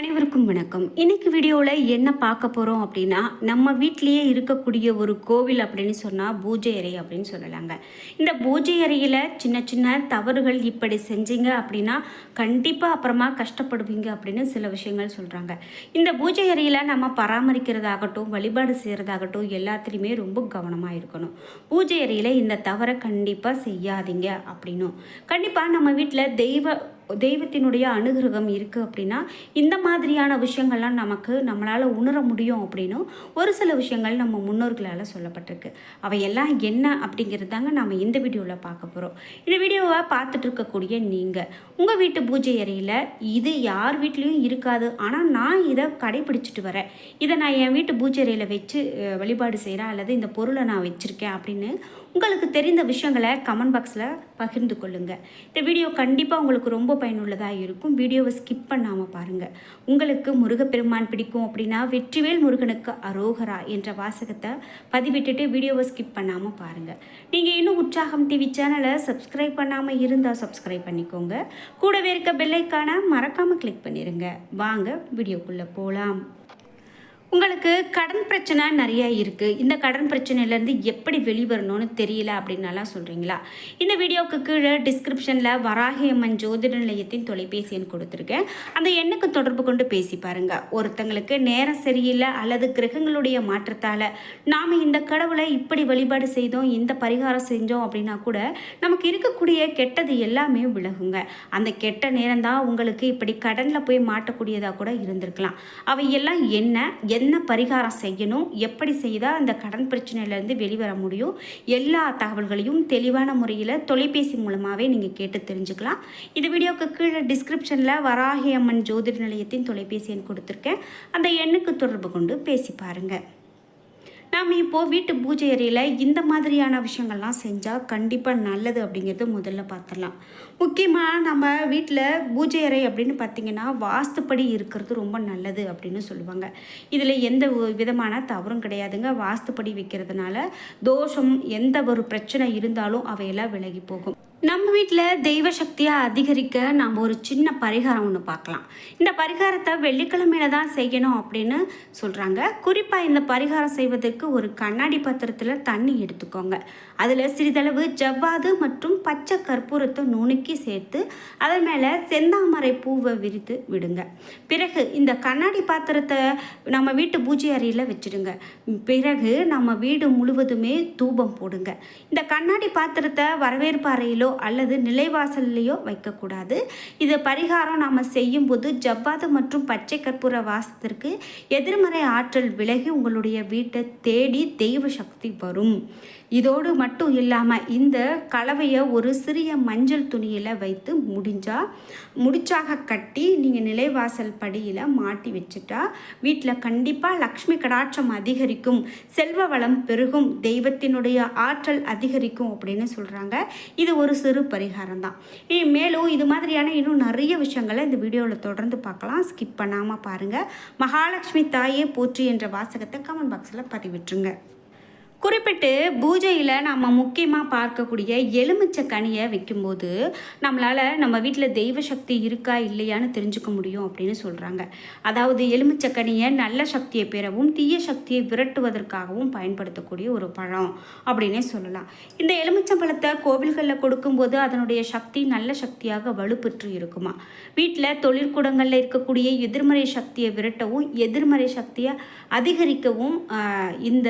அனைவருக்கும் வணக்கம். இன்னைக்கு வீடியோவில் என்ன பார்க்க போகிறோம் அப்படின்னா நம்ம வீட்டிலேயே இருக்கக்கூடிய ஒரு கோவில் அப்படின்னு சொன்னால் பூஜை அறை அப்படின்னு சொல்லலாங்க. இந்த பூஜை அறையில் சின்ன சின்ன தவறுகள் இப்படி செஞ்சீங்க அப்படின்னா கண்டிப்பாக அப்புறமா கஷ்டப்படுவீங்க அப்படின்னு சில விஷயங்கள் சொல்கிறாங்க இந்த பூஜை அறையில் நம்ம பராமரிக்கிறதாகட்டும் வழிபாடு செய்கிறதாகட்டும் எல்லாத்துலேயுமே ரொம்ப கவனமாக இருக்கணும். பூஜை அறையில் இந்த தவறை கண்டிப்பாக செய்யாதீங்க அப்படின்னும். கண்டிப்பாக நம்ம வீட்டில் தெய்வ தெய்வத்தினுடைய அனுகிரகம் இருக்குது அப்படின்னா இந்த மாதிரியான விஷயங்கள்லாம் நமக்கு நம்மளால் உணர முடியும் அப்படின்னும் ஒரு சில விஷயங்கள் நம்ம முன்னோர்களால் சொல்லப்பட்டிருக்கு. அவையெல்லாம் என்ன அப்படிங்கிறது தாங்க நம்ம இந்த வீடியோவில் பார்க்க போகிறோம் இந்த வீடியோவை பார்த்துட்டு இருக்கக்கூடிய நீங்கள் உங்கள் வீட்டு பூஜை அறையில் இது யார் வீட்லேயும் இருக்காது. ஆனால் நான் இதை கடைபிடிச்சிட்டு வரேன். இதை நான் என் வீட்டு பூஜை அறையில் வச்சு வழிபாடு செய்கிறேன் அல்லது இந்த பொருளை நான் வச்சுருக்கேன் அப்படின்னு உங்களுக்கு தெரிந்த விஷயங்களை கமெண்ட் பாக்ஸில் பகிர்ந்து கொள்ளுங்கள் இந்த வீடியோ கண்டிப்பாக உங்களுக்கு ரொம்ப பயனுள்ளதாக இருக்கும். வீடியோவை ஸ்கிப் பண்ணாமல் பாருங்கள் உங்களுக்கு முருகப்பெருமான் பிடிக்கும் அப்படின்னா வெற்றிவேல் முருகனுக்கு அரோகரா என்ற வாசகத்தை பதிவிட்டுட்டு வீடியோவை ஸ்கிப் பண்ணாமல் பாருங்கள் நீங்கள் இன்னும் உற்சாகம் டிவி சேனலை சப்ஸ்கிரைப் பண்ணாமல் இருந்தால் சப்ஸ்கிரைப் பண்ணிக்கோங்க. கூடவே இருக்க பெல்லைக்கான மறக்காமல் கிளிக் பண்ணிடுங்க வாங்க வீடியோக்குள்ளே போகலாம் உங்களுக்கு கடன் பிரச்சனை நிறைய இருக்குது இந்த கடன் பிரச்சனையிலேருந்து எப்படி வெளிவரணும்னு தெரியல அப்படின்னலாம் சொல்கிறீங்களா இந்த வீடியோவுக்கு கீழே டிஸ்கிரிப்ஷனில் வராகியம்மன் ஜோதிட நிலையத்தின் தொலைபேசி எண் கொடுத்துருக்கேன். அந்த எண்ணுக்கு தொடர்பு கொண்டு பேசி பாருங்கள் ஒருத்தங்களுக்கு நேரம் சரியில்லை அல்லது கிரகங்களுடைய மாற்றத்தால் நாம் இந்த கடவுளை இப்படி வழிபாடு செய்தோம் இந்த பரிகாரம் செஞ்சோம் அப்படின்னா கூட நமக்கு இருக்கக்கூடிய கெட்டது எல்லாமே விலகுங்க. அந்த கெட்ட நேரம் தான் உங்களுக்கு இப்படி கடனில் போய் மாட்டக்கூடியதாக கூட இருந்திருக்கலாம். அவையெல்லாம் என்ன? என்ன பரிகாரம் செய்யணும் எப்படி செய்தால் அந்த கடன் பிரச்சனையிலேருந்து வெளிவர முடியும் எல்லா தகவல்களையும் தெளிவான முறையில் தொலைபேசி மூலமாகவே நீங்கள் கேட்டு தெரிஞ்சுக்கலாம். இந்த வீடியோக்கு கீழே டிஸ்கிரிப்ஷனில் வராகி அம்மன் ஜோதிட நிலையத்தின் தொலைபேசி எண் கொடுத்துருக்கேன். அந்த எண்ணுக்கு தொடர்பு கொண்டு பேசி பாருங்கள் நாம் இப்போது வீட்டு பூஜை அறையில் இந்த மாதிரியான விஷயங்கள்லாம் செஞ்சால் கண்டிப்பாக நல்லது அப்படிங்கிறது முதல்ல பார்த்துடலாம் முக்கியமாக நம்ம வீட்டில் பூஜை அறை அப்படின்னு பார்த்திங்கன்னா வாஸ்துப்படி இருக்கிறது ரொம்ப நல்லது அப்படின்னு சொல்லுவாங்க. இதில் எந்த விதமான தவறும் கிடையாதுங்க. வாஸ்துப்படி வைக்கிறதுனால தோஷம் எந்த ஒரு பிரச்சனை இருந்தாலும் அவையெல்லாம் விலகி போகும். நம்ம வீட்டில் தெய்வ சக்தியை அதிகரிக்க நாம் ஒரு சின்ன பரிகாரம் ஒன்று பார்க்கலாம். இந்த பரிகாரத்தை வெள்ளிக்கிழமையில தான் செய்யணும் அப்படின்னு சொல்கிறாங்க குறிப்பாக இந்த பரிகாரம் செய்வதற்கு ஒரு கண்ணாடி பாத்திரத்தில் தண்ணி எடுத்துக்கோங்க. அதில் சிறிதளவு ஜவ்வாது மற்றும் பச்சை கற்பூரத்தை நுணுக்கி சேர்த்து அதன் மேலே செந்தாமரை பூவை விரித்து விடுங்க. பிறகு இந்த கண்ணாடி பாத்திரத்தை நம்ம வீட்டு பூஜை அறையில் வச்சிடுங்க. பிறகு நம்ம வீடு முழுவதுமே தூபம் போடுங்க. இந்த கண்ணாடி பாத்திரத்தை வரவேற்பு அறையிலோ அல்லது நிலைவாசல்லையோ வைக்கக்கூடாது. இது பரிகாரம் நாம் செய்யும்போது ஜவ்வாது மற்றும் பச்சை கற்பூர வாசத்திற்கு எதிர்மறை ஆற்றல் விலகி உங்களுடைய வீட்டை தேடி தெய்வ சக்தி வரும். இதோடு மட்டும் இல்லாமல் இந்த கலவையை ஒரு சிறிய மஞ்சள் துணியில் வைத்து முடிஞ்சால் முடிச்சாக கட்டி நீங்கள் நிலைவாசல் படியில் மாட்டி வச்சுட்டா வீட்டில் கண்டிப்பாக லக்ஷ்மி கடாட்சம் அதிகரிக்கும் செல்வ வளம் பெருகும் தெய்வத்தினுடைய ஆற்றல் அதிகரிக்கும் அப்படின்னு சொல்கிறாங்க இது ஒரு சிறு பரிகாரம் தான் மேலும் இது மாதிரியான இன்னும் நிறைய விஷயங்களை இந்த வீடியோவில் தொடர்ந்து பார்க்கலாம். ஸ்கிப் பண்ணாமல் பாருங்கள் மகாலட்சுமி தாயே போற்றி என்ற வாசகத்தை கமெண்ட் பாக்ஸில் பதிவிட்டுருங்க. குறிப்பிட்டு பூஜையில் நம்ம முக்கியமாக பார்க்கக்கூடிய எலுமிச்சை கனியை வைக்கும்போது நம்மளால் நம்ம வீட்டில் தெய்வ சக்தி இருக்கா இல்லையான்னு தெரிஞ்சுக்க முடியும் அப்படின்னு சொல்கிறாங்க அதாவது எலுமிச்சை கனியை நல்ல சக்தியை பெறவும் தீய சக்தியை விரட்டுவதற்காகவும் பயன்படுத்தக்கூடிய ஒரு பழம் அப்படின்னே சொல்லலாம். இந்த எலுமிச்சம்பழத்தை கோவில்களில் கொடுக்கும்போது அதனுடைய சக்தி நல்ல சக்தியாக வலுப்பெற்று இருக்குமா? வீட்டில் தொழிற்கூடங்களில் இருக்கக்கூடிய எதிர்மறை சக்தியை விரட்டவும் எதிர்மறை சக்தியை அதிகரிக்கவும் இந்த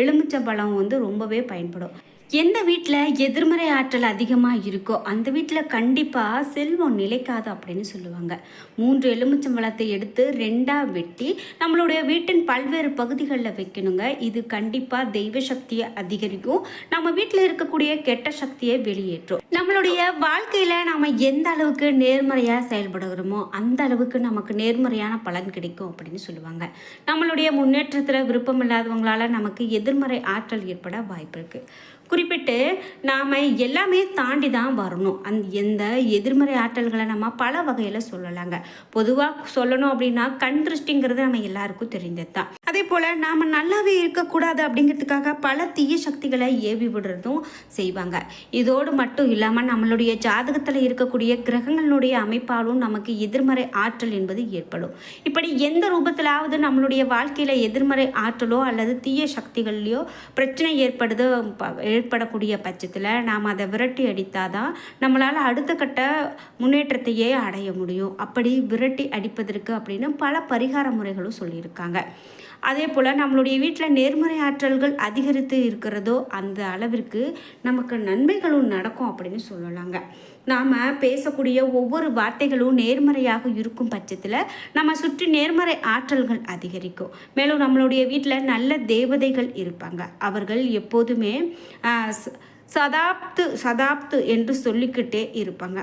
எலுமிச்சம்பழம் வந்து ரொம்பவே பயன்படும். எந்த வீட்டில் எதிர்மறை ஆற்றல் அதிகமாக இருக்கோ அந்த வீட்டில் கண்டிப்பாக செல்வம் நிலைக்காது அப்படின்னு சொல்லுவாங்க. மூன்று எலுமிச்சம்பழத்தை எடுத்து ரெண்டாக வெட்டி நம்மளுடைய வீட்டின் பல்வேறு பகுதிகளில் வைக்கணுங்க. இது கண்டிப்பாக தெய்வ சக்தியை அதிகரிக்கும். நம்ம வீட்டில் இருக்கக்கூடிய கெட்ட சக்தியை வெளியேற்றும். நம்மளுடைய வாழ்க்கையில் நாம் எந்த அளவுக்கு நேர்மறையாக செயல்படுகிறோமோ அந்த அளவுக்கு நமக்கு நேர்மறையான பலன் கிடைக்கும் அப்படின்னு சொல்லுவாங்க. நம்மளுடைய முன்னேற்றத்தில் விருப்பம் இல்லாதவங்களால் நமக்கு எதிர்மறை ஆற்றல் ஏற்பட வாய்ப்பு இருக்குது குறிப்பிட்டு நாம் எல்லாமே தாண்டி தான் வரணும். அந்த எந்த எதிர்மறை ஆற்றல்களை நம்ம பல வகையில் சொல்லலாங்க. பொதுவாக சொல்லணும் அப்படின்னா கண் திருஷ்டிங்கிறது நம்ம எல்லாருக்கும் தெரிஞ்சது தான் அதே போல் நாம் நல்லாவே இருக்கக்கூடாது அப்படிங்கிறதுக்காக பல தீய சக்திகளை ஏவி விடுறதும் செய்வாங்க. இதோடு மட்டும் இல்லாமல் நம்மளுடைய ஜாதகத்தில் இருக்கக்கூடிய கிரகங்களுடைய அமைப்பாலும் நமக்கு எதிர்மறை ஆற்றல் என்பது ஏற்படும். இப்படி எந்த ரூபத்திலாவது நம்மளுடைய வாழ்க்கையில் எதிர்மறை ஆற்றலோ அல்லது தீய சக்திகள்லையோ பிரச்சனை ஏற்படுது ப- ஏற்படக்கூடிய பட்சத்தில் நாம் அதை விரட்டி அடித்தாதான் நம்மளால் அடுத்த கட்ட முன்னேற்றத்தையே அடைய முடியும். அப்படி விரட்டி அடிப்பதற்கு அப்படின்னு பல பரிகார முறைகளும் சொல்லியிருக்காங்க. அதே போல் நம்மளுடைய வீட்டில் நேர்மறை ஆற்றல்கள் அதிகரித்து இருக்கிறதோ அந்த அளவிற்கு நமக்கு நன்மைகளும் நடக்கும் அப்படின்னு சொல்லலாங்க. நாம் பேசக்கூடிய ஒவ்வொரு வார்த்தைகளும் நேர்மறையாக இருக்கும் பட்சத்தில் நம்ம சுற்றி நேர்மறை ஆற்றல்கள் அதிகரிக்கும். மேலும் நம்மளுடைய வீட்டில் நல்ல தேவதைகள் இருப்பாங்க. அவர்கள் எப்போதுமே சதாப்து சதாப்து என்று சொல்லிக்கிட்டே இருப்பாங்க.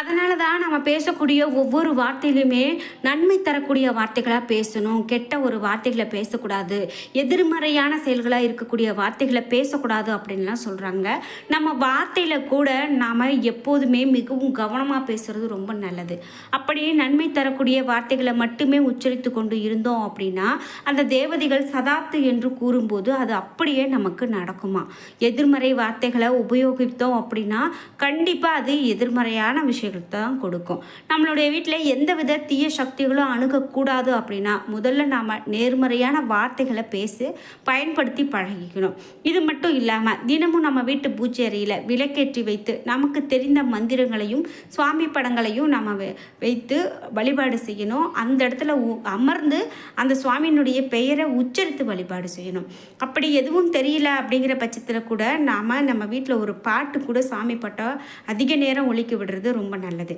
அதனால தான் நம்ம பேசக்கூடிய ஒவ்வொரு வார்த்தையிலுமே நன்மை தரக்கூடிய வார்த்தைகளாக பேசணும். கெட்ட ஒரு வார்த்தைகளை பேசக்கூடாது. எதிர்மறையான செயல்களாக இருக்கக்கூடிய வார்த்தைகளை பேசக்கூடாது அப்படின்லாம் சொல்கிறாங்க நம்ம வார்த்தையில் கூட நாம் எப்போதுமே மிகவும் கவனமாக பேசுகிறது ரொம்ப நல்லது. அப்படியே நன்மை தரக்கூடிய வார்த்தைகளை மட்டுமே உச்சரித்து கொண்டு இருந்தோம் அப்படின்னா அந்த தேவதைகள் சதாப்து என்று கூறும்போது அது அப்படியே நமக்கு நடக்குமா? எதிர்மறை வார்த்தைகளை உபயோகித்தோம் அப்படின்னா கண்டிப்பாக அது எதிர்மறையான விஷயம் விஷயத்தை தான் கொடுக்கும். நம்மளுடைய வீட்டில் எந்த வித தீய சக்திகளும் அணுகக்கூடாது அப்படின்னா முதல்ல நாம் நேர்மறையான வார்த்தைகளை பேசி பயன்படுத்தி பழகிக்கணும். இது மட்டும் இல்லாமல் தினமும் நம்ம வீட்டு பூஜை அறையில் விளக்கேற்றி வைத்து நமக்கு தெரிந்த மந்திரங்களையும் சுவாமி படங்களையும் நம்ம வைத்து வழிபாடு செய்யணும். அந்த இடத்துல உ- அமர்ந்து அந்த சுவாமியினுடைய பெயரை உச்சரித்து வழிபாடு செய்யணும். அப்படி எதுவும் தெரியல அப்படிங்கிற பட்சத்தில் கூட நாம் நம்ம வீட்டில் ஒரு பாட்டு கூட சாமி பட்டம் அதிக நேரம் ஒழிக்க விடுறது ரொம்ப ரொம்ப நல்லது.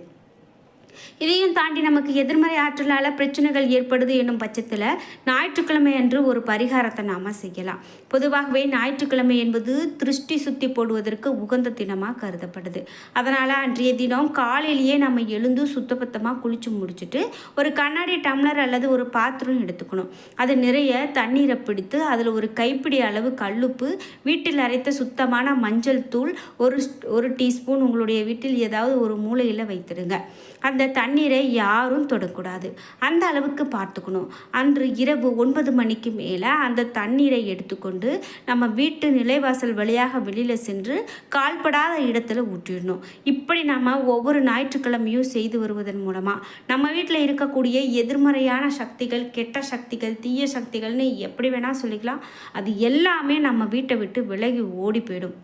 இதையும் தாண்டி நமக்கு எதிர்மறை ஆற்றலால் பிரச்சனைகள் ஏற்படுது என்னும் பட்சத்தில் ஞாயிற்றுக்கிழமை அன்று ஒரு பரிகாரத்தை நாம் செய்யலாம். பொதுவாகவே ஞாயிற்றுக்கிழமை என்பது திருஷ்டி சுத்தி போடுவதற்கு உகந்த தினமாக கருதப்படுது. அதனால் அன்றைய தினம் காலையிலேயே நம்ம எழுந்து சுத்தபத்தமாக குளிச்சு முடிச்சுட்டு ஒரு கண்ணாடி டம்ளர் அல்லது ஒரு பாத்திரம் எடுத்துக்கணும். அது நிறைய தண்ணீரை பிடித்து அதில் ஒரு கைப்பிடி அளவு கல்லுப்பு வீட்டில் அரைத்த சுத்தமான மஞ்சள் தூள் ஒரு ஒரு டீஸ்பூன் உங்களுடைய வீட்டில் ஏதாவது ஒரு மூலையில் வைத்திடுங்க அந்த தண்ணீரை யாரும் தொடக்கூடாது. அந்த அளவுக்கு பார்த்துக்கணும். அன்று இரவு ஒன்பது மணிக்கு மேலே அந்த தண்ணீரை எடுத்துக்கொண்டு நம்ம வீட்டு நிலைவாசல் வழியாக வெளியில் சென்று கால்படாத இடத்துல ஊற்றிடணும். இப்படி நம்ம ஒவ்வொரு ஞாயிற்றுக்கிழமையும் செய்து வருவதன் மூலமாக நம்ம வீட்டில் இருக்கக்கூடிய எதிர்மறையான சக்திகள் கெட்ட சக்திகள் தீய சக்திகள்னு எப்படி வேணால் சொல்லிக்கலாம். அது எல்லாமே நம்ம வீட்டை விட்டு விலகி ஓடி போயிடும்.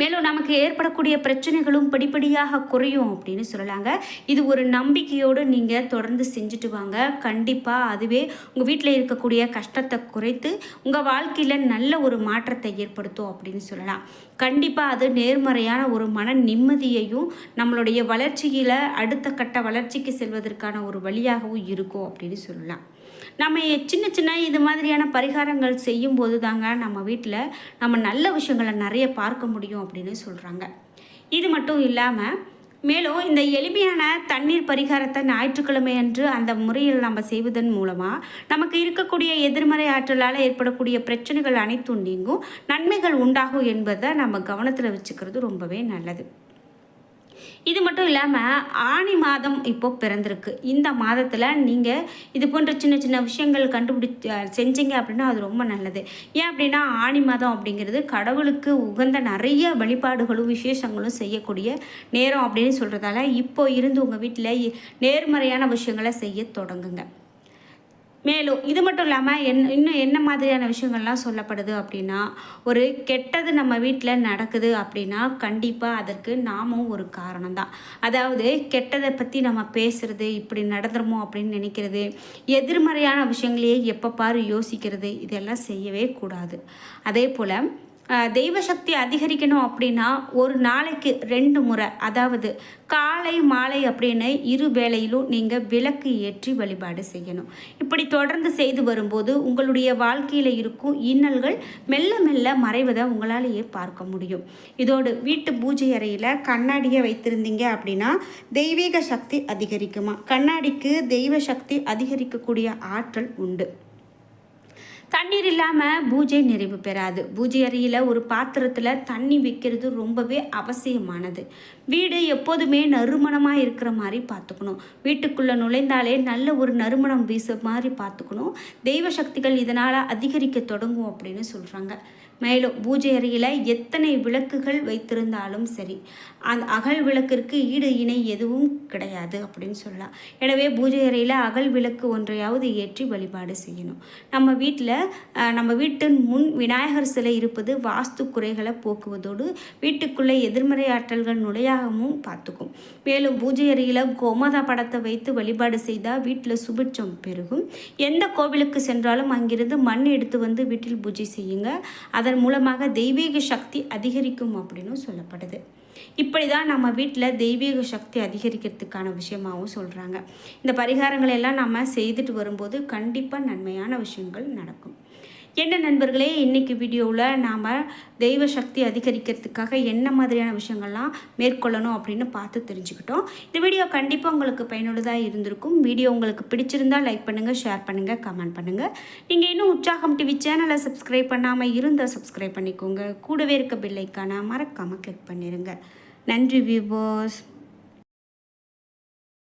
மேலும் நமக்கு ஏற்படக்கூடிய பிரச்சனைகளும் படிப்படியாக குறையும் அப்படின்னு சொல்லலாங்க. இது ஒரு நம்பிக்கையோடு நீங்கள் தொடர்ந்து செஞ்சுட்டு வாங்க. கண்டிப்பாக அதுவே உங்கள் வீட்டில் இருக்கக்கூடிய கஷ்டத்தை குறைத்து உங்கள் வாழ்க்கையில் நல்ல ஒரு மாற்றத்தை ஏற்படுத்தும் அப்படின்னு சொல்லலாம். கண்டிப்பாக அது நேர்மறையான ஒரு மன நிம்மதியையும் நம்மளுடைய வளர்ச்சியில் அடுத்த கட்ட வளர்ச்சிக்கு செல்வதற்கான ஒரு வழியாகவும் இருக்கும் அப்படின்னு சொல்லலாம். நம்ம சின்ன சின்ன இது மாதிரியான பரிகாரங்கள் செய்யும்போது தாங்க நம்ம வீட்டில் நம்ம நல்ல விஷயங்களை நிறைய பார்க்க முடியும் அப்படின்னு சொல்கிறாங்க இது மட்டும் இல்லாமல் மேலும் இந்த எளிமையான தண்ணீர் பரிகாரத்தை ஞாயிற்றுக்கிழமை அன்று அந்த முறையில் நம்ம செய்வதன் மூலமாக நமக்கு இருக்கக்கூடிய எதிர்மறை ஆற்றலால் ஏற்படக்கூடிய பிரச்சனைகள் அனைத்தும் நீங்கும் நன்மைகள் உண்டாகும் என்பதை நம்ம கவனத்தில் வச்சுக்கிறது ரொம்பவே நல்லது. இது மட்டும் இல்லாமல் ஆணி மாதம் இப்போ பிறந்திருக்கு. இந்த மாதத்தில் நீங்கள் இது போன்ற சின்ன சின்ன விஷயங்கள் கண்டுபிடிச்சு செஞ்சீங்க அப்படின்னா அது ரொம்ப நல்லது. ஏன் அப்படின்னா ஆணி மாதம் அப்படிங்கிறது கடவுளுக்கு உகந்த நிறைய வழிபாடுகளும் விசேஷங்களும் செய்யக்கூடிய நேரம் அப்படின்னு சொல்கிறதால இப்போ இருந்து உங்கள் வீட்டில் நேர்மறையான விஷயங்களை செய்ய தொடங்குங்க. மேலும் இது மட்டும் இல்லாமல் என் இன்னும் என்ன மாதிரியான விஷயங்கள்லாம் சொல்லப்படுது அப்படின்னா ஒரு கெட்டது நம்ம வீட்டில் நடக்குது அப்படின்னா கண்டிப்பாக அதற்கு நாமும் ஒரு காரணம் தான். அதாவது கெட்டதை பற்றி நம்ம பேசுகிறது இப்படி நடந்துருமோ அப்படின்னு நினைக்கிறது எதிர்மறையான விஷயங்களையே எப்போ பாரு யோசிக்கிறது இதெல்லாம் செய்யவே கூடாது. அதே போல் தெய்வ சக்தி அதிகரிக்கணும் அப்படின்னா ஒரு நாளைக்கு ரெண்டு முறை அதாவது காலை மாலை அப்படின்னு இரு வேளையிலும் நீங்கள் விளக்கு ஏற்றி வழிபாடு செய்யணும். இப்படி தொடர்ந்து செய்து வரும்போது உங்களுடைய வாழ்க்கையில் இருக்கும் இன்னல்கள் மெல்ல மெல்ல மறைவதை உங்களாலேயே பார்க்க முடியும். இதோடு வீட்டு பூஜை அறையில் கண்ணாடியை வைத்திருந்தீங்க அப்படின்னா தெய்வீக சக்தி அதிகரிக்குமா? கண்ணாடிக்கு தெய்வ சக்தி அதிகரிக்கக்கூடிய ஆற்றல் உண்டு. தண்ணீர் இல்லாமல் பூஜை நிறைவு பெறாது. பூஜை அறையில் ஒரு பாத்திரத்தில் தண்ணி வைக்கிறது ரொம்பவே அவசியமானது. வீடு எப்போதுமே நறுமணமாக இருக்கிற மாதிரி பார்த்துக்கணும். வீட்டுக்குள்ளே நுழைந்தாலே நல்ல ஒரு நறுமணம் வீச மாதிரி பார்த்துக்கணும். தெய்வ சக்திகள் இதனால் அதிகரிக்க தொடங்கும் அப்படின்னு சொல்கிறாங்க மேலும் பூஜை அறையில் எத்தனை விளக்குகள் வைத்திருந்தாலும் சரி அந்த அகல் விளக்கிற்கு ஈடு இணை எதுவும் கிடையாது அப்படின்னு சொல்லலாம். எனவே பூஜை அறையில் அகல் விளக்கு ஒன்றையாவது ஏற்றி வழிபாடு செய்யணும். நம்ம வீட்டில் நம்ம வீட்டின் முன் விநாயகர் சிலை இருப்பது வாஸ்து குறைகளை போக்குவதோடு வீட்டுக்குள்ளே எதிர்மறை ஆற்றல்கள் நுழையாகவும் பார்த்துக்கும். மேலும் பூஜை அறையில் கோமதா படத்தை வைத்து வழிபாடு செய்தால் வீட்டில் சுபிட்சம் பெருகும். எந்த கோவிலுக்கு சென்றாலும் அங்கிருந்து மண் எடுத்து வந்து வீட்டில் பூஜை செய்யுங்க. அதன் மூலமாக தெய்வீக சக்தி அதிகரிக்கும் அப்படின்னு சொல்லப்படுது. இப்படி தான் நம்ம வீட்டில் தெய்வீக சக்தி அதிகரிக்கிறதுக்கான விஷயமாகவும் சொல்கிறாங்க இந்த பரிகாரங்களை எல்லாம் நம்ம செய்துட்டு வரும்போது கண்டிப்பாக நன்மையான விஷயங்கள் நடக்கும். என்ன நண்பர்களே இன்றைக்கி வீடியோவில் நாம் தெய்வ சக்தி அதிகரிக்கிறதுக்காக என்ன மாதிரியான விஷயங்கள்லாம் மேற்கொள்ளணும் அப்படின்னு பார்த்து தெரிஞ்சுக்கிட்டோம். இந்த வீடியோ கண்டிப்பாக உங்களுக்கு பயனுள்ளதாக இருந்திருக்கும். வீடியோ உங்களுக்கு பிடிச்சிருந்தால் லைக் பண்ணுங்கள் ஷேர் பண்ணுங்கள் கமெண்ட் பண்ணுங்கள் நீங்கள் இன்னும் உற்சாகம் டிவி சேனலை சப்ஸ்கிரைப் பண்ணாமல் இருந்தால் சப்ஸ்கிரைப் பண்ணிக்கோங்க. கூடவே இருக்க பில்லைக்கான மறக்காமல் கிளிக் பண்ணிடுங்க நன்றி வியூவர்ஸ்